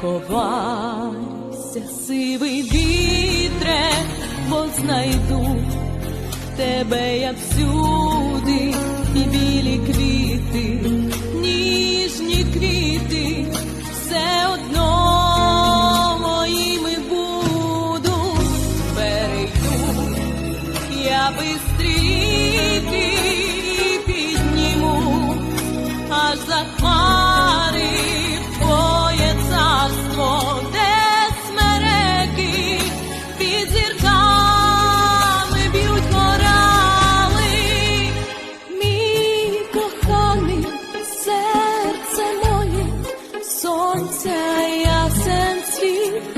ховайся, сивий вітре, бо знайду тебе я всюди, і білі квіти, ніжні квіти, все одно моїми будуть, перейду, я бистріти сонця ясен світ,